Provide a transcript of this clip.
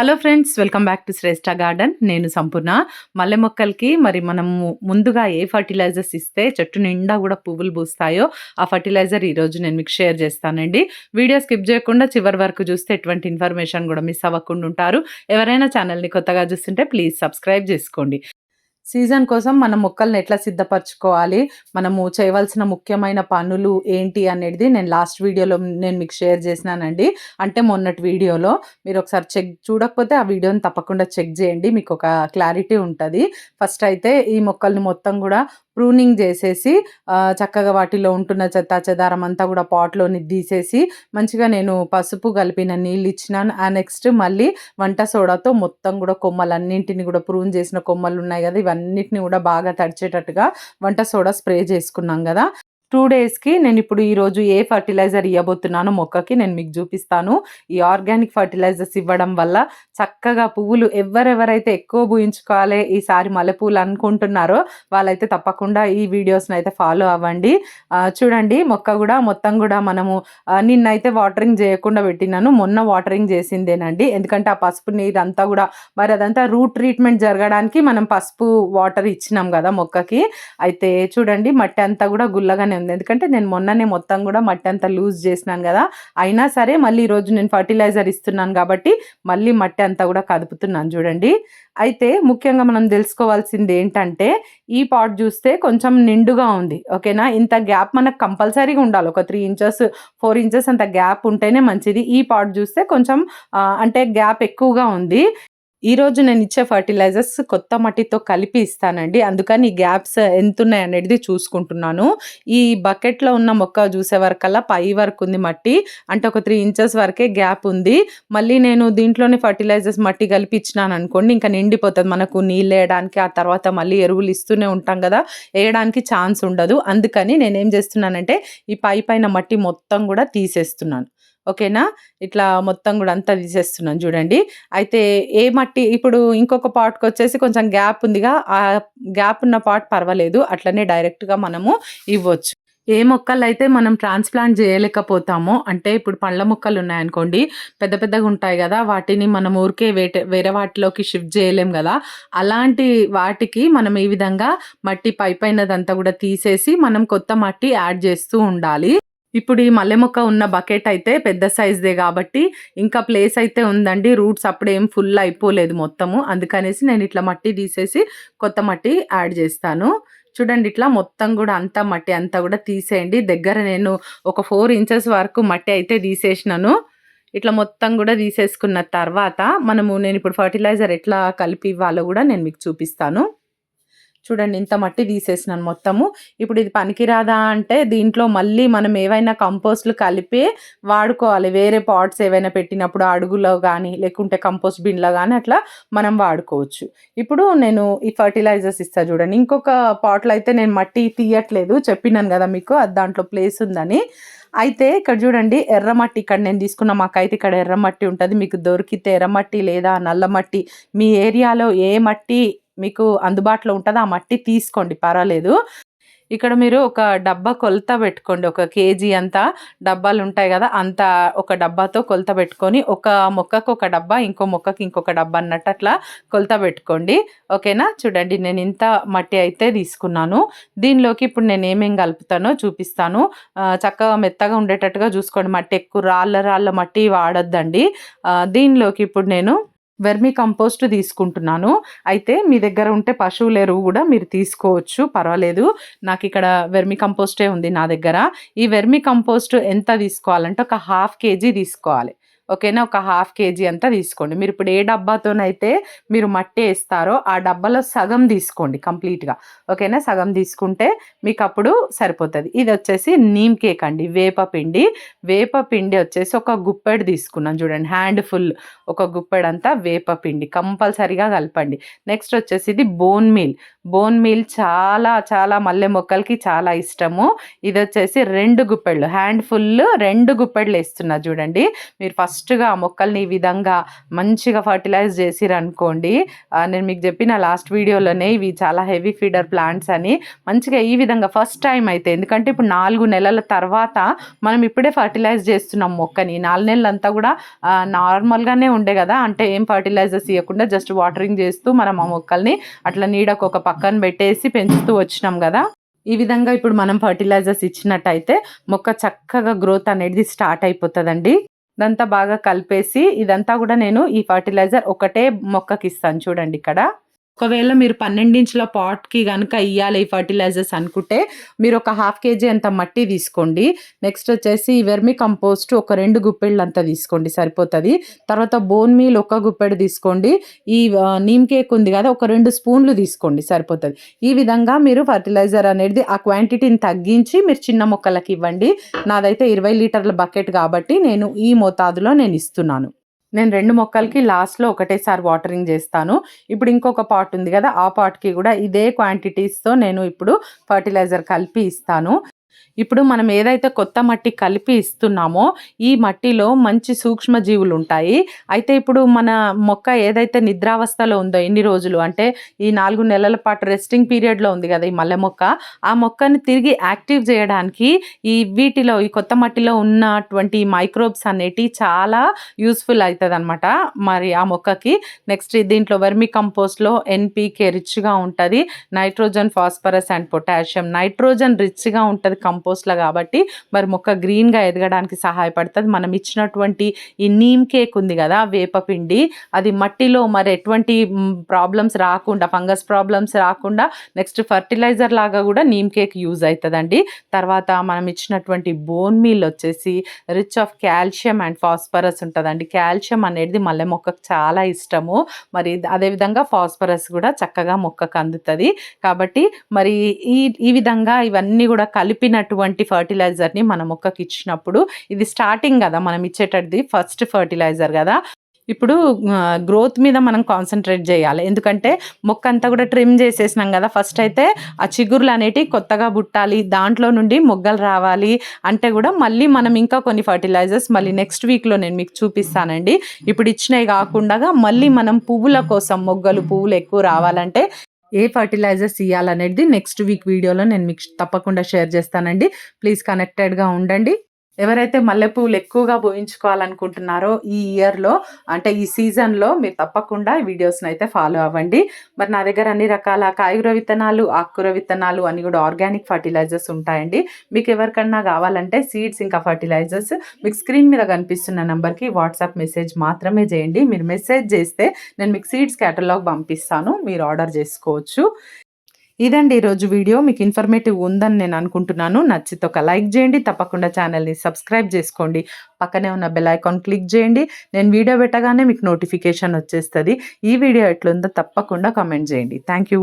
Hello friends welcome back to Shreshta garden నేను సంపూర్ణ. మల్లె మొక్కలకి మరి మనము ముందుగా ఏ ఫర్టిలైజర్స్ ఇస్తే చెట్టు నిండా కూడా పువ్వులు పూస్తాయో ఆ ఫర్టిలైజర్ ఈరోజు నేను మీకు షేర్ చేస్తానండి. వీడియో స్కిప్ చేయకుండా చివరి వరకు చూస్తే ఎటువంటి ఇన్ఫర్మేషన్ కూడా మిస్ అవ్వకుండా ఉంటారు. ఎవరైనా ఛానల్ని కొత్తగా చూస్తుంటే ప్లీజ్ సబ్స్క్రైబ్ చేసుకోండి. సీజన్ కోసం మనం మొక్కల్ని ఎట్లా సిద్ధపరచుకోవాలి? మనము చేయవలసిన ముఖ్యమైన పనులు ఏంటి అనేది నేను లాస్ట్ వీడియోలో నేను మీకు షేర్ చేసినానండి. అంటే మొన్నటి వీడియోలో మీరు ఒకసారి చెక్ చూడకపోతే ఆ వీడియోని తప్పకుండా చెక్ చేయండి. మీకు ఒక క్లారిటీ ఉంటుంది. ఫస్ట్ అయితే ఈ మొక్కల్ని మొత్తం కూడా ప్రూనింగ్ చేసేసి చక్కగా వాటిలో ఉంటున్న చెత్త చెదారం అంతా కూడా పాట్లోని తీసేసి మంచిగా నేను పసుపు కలిపిన నీళ్ళు ఇచ్చినాను. ఆ నెక్స్ట్ మళ్ళీ వంట సోడాతో మొత్తం కూడా కొమ్మలన్నింటిని కూడా ప్రూన్ చేసిన కొమ్మలు ఉన్నాయి కదా ఇవన్నిటిని కూడా బాగా తడిచేటట్టుగా వంట సోడా స్ప్రే చేసుకున్నాం కదా. టూ డేస్కి నేను ఇప్పుడు ఈరోజు ఏ ఫర్టిలైజర్ ఇవ్వబోతున్నానో మొక్కకి నేను మీకు చూపిస్తాను. ఈ ఆర్గానిక్ ఫర్టిలైజర్స్ ఇవ్వడం వల్ల చక్కగా పువ్వులు ఎవరెవరైతే ఎక్కువ పూయించుకోవాలి ఈసారి మల్లెపూలు అనుకుంటున్నారో వాళ్ళైతే తప్పకుండా ఈ వీడియోస్ని అయితే ఫాలో అవ్వండి. చూడండి మొక్క కూడా మొత్తం కూడా మనము నిన్నైతే వాటరింగ్ చేయకుండా పెట్టినాను. మొన్న వాటరింగ్ చేసిందేనండి. ఎందుకంటే ఆ పసుపు నీరు అంతా కూడా మరి అదంతా రూట్ ట్రీట్మెంట్ జరగడానికి మనం పసుపు వాటర్ ఇచ్చినాం కదా మొక్కకి. అయితే చూడండి మట్టి అంతా కూడా గుల్లగానే ఉంది ఎందుకంటే నేను మొన్ననే మొత్తం కూడా మట్టి అంతా లూజ్ చేసినాను కదా. అయినా సరే మళ్ళీ ఈరోజు నేను ఫర్టిలైజర్ ఇస్తున్నాను కాబట్టి మళ్ళీ మట్టి అంతా కూడా కదుపుతున్నాను చూడండి. అయితే ముఖ్యంగా మనం తెలుసుకోవాల్సింది ఏంటంటే ఈ పాట్ చూస్తే కొంచెం నిండుగా ఉంది. ఓకేనా? ఇంత గ్యాప్ మనకు కంపల్సరీగా ఉండాలి. ఒక త్రీ ఇంచెస్ ఫోర్ ఇంచెస్ అంత గ్యాప్ ఉంటేనే మంచిది. ఈ పాట్ చూస్తే కొంచెం అంటే గ్యాప్ ఎక్కువగా ఉంది. ఈరోజు నేను ఇచ్చే ఫర్టిలైజర్స్ కొత్త మట్టితో కలిపి ఇస్తానండి. అందుకని ఈ గ్యాప్స్ ఎంత ఉన్నాయి అనేది చూసుకుంటున్నాను. ఈ బకెట్లో ఉన్న మొక్క చూసే వరకల్లా పై వరకు ఉంది మట్టి. అంటే ఒక త్రీ ఇంచెస్ వరకే గ్యాప్ ఉంది. మళ్ళీ నేను దీంట్లోనే ఫర్టిలైజర్స్ మట్టి కలిపి ఇచ్చినాను అనుకోండి ఇంకా నిండిపోతుంది. మనకు నీళ్ళు వేయడానికి ఆ తర్వాత మళ్ళీ ఎరువులు ఇస్తూనే ఉంటాం కదా వేయడానికి ఛాన్స్ ఉండదు. అందుకని నేను ఏం చేస్తున్నానంటే ఈ పై పైన మట్టి మొత్తం కూడా తీసేస్తున్నాను. ఓకేనా? ఇట్లా మొత్తం కూడా అంతా తీసేస్తున్నాను చూడండి. అయితే ఏ మట్టి ఇప్పుడు ఇంకొక పాట్కి వచ్చేసి కొంచెం గ్యాప్ ఉందిగా ఆ గ్యాప్ ఉన్న పాట్ పర్వాలేదు అట్లనే డైరెక్ట్గా మనము ఇవ్వచ్చు. ఏ మొక్కలు అయితే మనం ట్రాన్స్ప్లాంట్ చేయలేకపోతామో అంటే ఇప్పుడు పళ్ళ మొక్కలు ఉన్నాయనుకోండి పెద్ద పెద్దగా ఉంటాయి కదా వాటిని మనం ఊరికే వేట వేరే వాటిలోకి షిఫ్ట్ చేయలేం కదా అలాంటి వాటికి మనం ఈ విధంగా మట్టి పైపైనదంతా కూడా తీసేసి మనం కొత్త మట్టి యాడ్ చేస్తూ ఉండాలి. ఇప్పుడు ఈ మల్లె మొక్క ఉన్న బకెట్ అయితే పెద్ద సైజ్దే కాబట్టి ఇంకా ప్లేస్ అయితే ఉందండి. రూట్స్ అప్పుడు ఏం ఫుల్ అయిపోలేదు మొత్తము. అందుకనేసి నేను ఇట్లా మట్టి తీసేసి కొత్త మట్టి యాడ్ చేస్తాను. చూడండి ఇట్లా మొత్తం కూడా అంతా మట్టి అంతా కూడా తీసేయండి. దగ్గర నేను ఒక ఫోర్ ఇంచెస్ వరకు మట్టి అయితే తీసేసినాను. ఇట్లా మొత్తం కూడా తీసేసుకున్న తర్వాత మనము నేను ఇప్పుడు ఫర్టిలైజర్ ఎట్లా కలిపి ఇవ్వాలో కూడా నేను మీకు చూపిస్తాను. చూడండి ఇంత మట్టి తీసేసినాను మొత్తము. ఇప్పుడు ఇది పనికిరాదా అంటే దీంట్లో మళ్ళీ మనం ఏవైనా కంపోస్ట్లు కలిపి వాడుకోవాలి. వేరే పాట్స్ ఏవైనా పెట్టినప్పుడు అడుగులో కానీ లేకుంటే కంపోస్ట్ బిన్లో కానీ అట్లా మనం వాడుకోవచ్చు. ఇప్పుడు నేను ఈ ఫర్టిలైజర్స్ ఇస్తాను చూడండి. ఇంకొక పాట్లో అయితే నేను మట్టి తీయట్లేదు. చెప్పినాను కదా మీకు అది దాంట్లో ప్లేస్ ఉందని. అయితే ఇక్కడ చూడండి ఎర్రమట్టి ఇక్కడ నేను తీసుకున్న మాకైతే ఇక్కడ ఎర్రమట్టి ఉంటుంది. మీకు దొరికితే ఎర్రమట్టి లేదా నల్లమట్టి మీ ఏరియాలో ఏ మట్టి మీకు అందుబాటులో ఉంటుంది? ఆ మట్టి తీసుకోండి పర్వాలేదు. ఇక్కడ మీరు ఒక డబ్బా కొలత పెట్టుకోండి ఒక కేజీ అంత డబ్బాలు ఉంటాయి కదా అంత ఒక డబ్బాతో కొలత పెట్టుకొని ఒక మొక్కకు ఒక డబ్బా ఇంకో మొక్కకి ఇంకొక డబ్బా అన్నట్టు అట్లా కొలత పెట్టుకోండి. ఓకేనా? చూడండి నేను ఇంత మట్టి అయితే తీసుకున్నాను. దీనిలోకి ఇప్పుడు నేను ఏమేం కలుపుతానో చూపిస్తాను. చక్కగా మెత్తగా ఉండేటట్టుగా చూసుకోండి. మట్టి ఎక్కువ రాళ్ళ రాళ్ళ మట్టి వాడొద్దండి. దీనిలోకి ఇప్పుడు నేను వెర్మీ కంపోస్ట్ తీసుకుంటున్నాను. అయితే మీ దగ్గర ఉంటే పశువుల ఎరువు కూడా మీరు తీసుకోవచ్చు. పర్వాలేదు. నాకు ఇక్కడ వెర్మి కంపోస్టే ఉంది నా దగ్గర. ఈ వెర్మి కంపోస్ట్ ఎంత తీసుకోవాలంటే ఒక హాఫ్ కేజీ తీసుకోవాలి. ఓకేనా? ఒక హాఫ్ కేజీ అంతా తీసుకోండి. మీరు ఇప్పుడు ఏ డబ్బాతోనైతే మీరు మట్టి వేస్తారో ఆ డబ్బాలో సగం తీసుకోండి కంప్లీట్గా. ఓకేనా? సగం తీసుకుంటే మీకు అప్పుడు సరిపోతుంది. ఇది వచ్చేసి నీమ్ కేక్ అండి. వేప పిండి. వేప పిండి వచ్చేసి ఒక గుప్పెడు తీసుకున్నాను చూడండి. హ్యాండ్ ఫుల్ ఒక గుప్పెడంతా వేప పిండి. కంపల్సరీగా కలపండి. నెక్స్ట్ వచ్చేసి ఇది బోన్ మీల్. బోన్ మీల్ చాలా చాలా మల్లె మొక్కలకి చాలా ఇష్టము. ఇది వచ్చేసి రెండు గుప్పెళ్ళు. హ్యాండ్ ఫుల్ రెండు గుప్పెళ్ళు వేస్తున్నా చూడండి. మీరు ఫస్ట్ ఫస్ట్‌గా మొక్కల్ని ఈ విధంగా మంచిగా ఫర్టిలైజ్ చేసిరనుకోండి నేను మీకు చెప్పిన లాస్ట్ వీడియోలోనే ఇవి చాలా హెవీ ఫీడర్ ప్లాంట్స్ అని మంచిగా ఈ విధంగా ఫస్ట్ టైం అయితే ఎందుకంటే ఇప్పుడు నాలుగు నెలల తర్వాత మనం ఇప్పుడే ఫర్టిలైజ్ చేస్తున్నాం మొక్కని. నాలుగు నెలలంతా కూడా నార్మల్‌గానే ఉండే కదా! అంటే ఏం ఫర్టిలైజర్స్ ఇవ్వకుండా జస్ట్ వాటరింగ్ చేస్తూ మనం ఆ మొక్కల్ని అట్లా నీడకు ఒక పక్కన పెట్టేసి పెంచుతూ వచ్చినాం కదా! ఈ విధంగా ఇప్పుడు మనం ఫర్టిలైజర్స్ ఇచ్చినట్టయితే మొక్క చక్కగా గ్రోత్ అనేది స్టార్ట్ అయిపోతుందండి ఇదంతా బాగా కలిపేసి ఇదంతా కూడా నేను ఈ ఫర్టిలైజర్ ఒకటే మొక్కకి ఇస్తాను చూడండి ఇక్కడ. ఒకవేళ మీరు పన్నెండించుల పాట్‌కి కనుక ఇవ్వాలి ఈ ఫర్టిలైజర్స్ అనుకుంటే మీరు ఒక హాఫ్ కేజీ అంత మట్టి తీసుకోండి. నెక్స్ట్ వచ్చేసి వెర్మి కంపోస్ట్ ఒక రెండు గుప్పెళ్ళు అంత తీసుకోండి సరిపోతుంది తర్వాత బోన్ మీల్ ఒక గుప్పెడు తీసుకోండి. ఈ నీమ్ కేక్ ఉంది కదా! ఒక రెండు స్పూన్లు తీసుకోండి సరిపోతుంది ఈ విధంగా మీరు ఫర్టిలైజర్ అనేది ఆ క్వాంటిటీని తగ్గించి మీరు చిన్న మొక్కలకి ఇవ్వండి. నాదైతే 20 లీటర్ల బకెట్ కాబట్టి నేను ఈ మోతాదులో నేను ఇస్తున్నాను. నేను రెండు మొక్కలకి లాస్ట్‌లో ఒకటేసారి వాటరింగ్ చేస్తాను. ఇప్పుడు ఇంకొక పాట్ ఉంది కదా! ఆ పాట్‌కి కూడా ఇదే క్వాంటిటీస్‌తో నేను ఇప్పుడు ఫర్టిలైజర్ కలిపి ఇస్తాను. ఇప్పుడు మనం ఏదైతే కొత్త మట్టి కలిపి ఇస్తున్నామో ఈ మట్టిలో మంచి సూక్ష్మజీవులు ఉంటాయి. అయితే ఇప్పుడు మన మొక్క ఏదైతే నిద్రావస్థలో ఉందో ఎన్ని రోజులు అంటే ఈ నాలుగు నెలల పాటు రెస్టింగ్ పీరియడ్‌లో ఉంది కదా! ఈ మల్లె మొక్క. ఆ మొక్కని తిరిగి యాక్టివ్ చేయడానికి ఈ వీటిలో ఈ కొత్త మట్టిలో ఉన్నటువంటి మైక్రోబ్స్ అనేటివి చాలా యూస్ఫుల్ అవుతుంది అనమాట మరి ఆ మొక్కకి. నెక్స్ట్ దీంట్లో వెర్మి కంపోస్ట్‌లో ఎన్‌పీకే రిచ్‌గా ఉంటుంది nitrogen, phosphorus and potassium. Nitrogen రిచ్‌గా ఉంటుంది కంపోస్ట్‌లో కాబట్టి మరి మొక్క గ్రీన్‌గా ఎదగడానికి సహాయపడుతుంది మనం ఇచ్చినటువంటి ఈ నీమ్ కేక్ ఉంది కదా! వేపపిండి అది మట్టిలో మరి ఎటువంటి ప్రాబ్లమ్స్ రాకుండా ఫంగస్ ప్రాబ్లమ్స్ రాకుండా నెక్స్ట్ ఫర్టిలైజర్ లాగా కూడా నీమ్ కేక్ యూజ్ అవుతుందండి తర్వాత మనం ఇచ్చినటువంటి బోన్ మీల్ వచ్చేసి rich of calcium and phosphorus ఉంటుందండి కాల్షియం అనేది మల్లె మొక్కకు చాలా ఇష్టము. మరి అదే విధంగా ఫాస్ఫరస్ కూడా చక్కగా మొక్కకు అందుతుంది కాబట్టి మరి ఈ ఈ విధంగా ఇవన్నీ కూడా కలిపిన కలిపినటువంటి ఫర్టిలైజర్‌ని మన మొక్కకి ఇచ్చినప్పుడు ఇది స్టార్టింగ్ కదా! మనం ఇచ్చేటది ఫస్ట్ ఫర్టిలైజర్ కదా! ఇప్పుడు గ్రోత్ మీద మనం కాన్సన్ట్రేట్ చేయాలి. ఎందుకంటే మొక్క అంతా కూడా ట్రిమ్ చేసేసినాం కదా! ఫస్ట్ అయితే ఆ చిగుర్లు అనేటివి కొత్తగా పుట్టాలి. దాంట్లో నుండి మొగ్గలు రావాలి అంటే కూడా మళ్ళీ మనం ఇంకా కొన్ని ఫర్టిలైజర్స్ మళ్ళీ నెక్స్ట్ వీక్‌లో నేను మీకు చూపిస్తానండి. ఇప్పుడు ఇచ్చినవి కాకుండా మళ్ళీ మనం పువ్వుల కోసం మొగ్గలు, పువ్వులు ఎక్కువ రావాలంటే ఏ ఫర్టిలైజర్స్ ఇవ్వాలనేది నెక్స్ట్ వీక్ వీడియోలో నేను మీకు తప్పకుండా షేర్ చేస్తానండి. ప్లీజ్ కనెక్టెడ్‌గా ఉండండి. ఎవరైతే మల్లెపూలు ఎక్కువగా పోయించుకోవాలనుకుంటున్నారో ఈ ఇయర్‌లో అంటే ఈ సీజన్‌లో మీరు తప్పకుండా ఈ వీడియోస్‌ని అయితే ఫాలో అవ్వండి. మరి నా దగ్గర అన్ని రకాల కాయగూర విత్తనాలు, ఆకుకూర విత్తనాలు అని కూడా ఆర్గానిక్ ఫర్టిలైజర్స్ ఉంటాయండి. మీకు ఎవరికన్నా కావాలంటే సీడ్స్ ఇంకా ఫర్టిలైజర్స్ మీకు స్క్రీన్ మీద కనిపిస్తున్న నెంబర్కి వాట్సాప్ మెసేజ్ మాత్రమే చేయండి. మీరు మెసేజ్ చేస్తే నేను మీకు సీడ్స్ క్యాటలాగ్ పంపిస్తాను. మీరు ఆర్డర్ చేసుకోవచ్చు. ఇదండి ఈరోజు వీడియో. మీకు ఇన్ఫర్మేటివ్ ఉందని నేను అనుకుంటున్నాను. నచ్చితే ఒక లైక్ చేయండి. తప్పకుండా ఛానల్‌ని సబ్స్క్రైబ్ చేసుకోండి. పక్కనే ఉన్న బెల్ ఐకాన్ క్లిక్ చేయండి. నేను వీడియో పెట్టగానే మీకు నోటిఫికేషన్ వచ్చేస్తుంది ఈ వీడియో ఎట్లుందో తప్పకుండా కామెంట్ చేయండి. Thank you.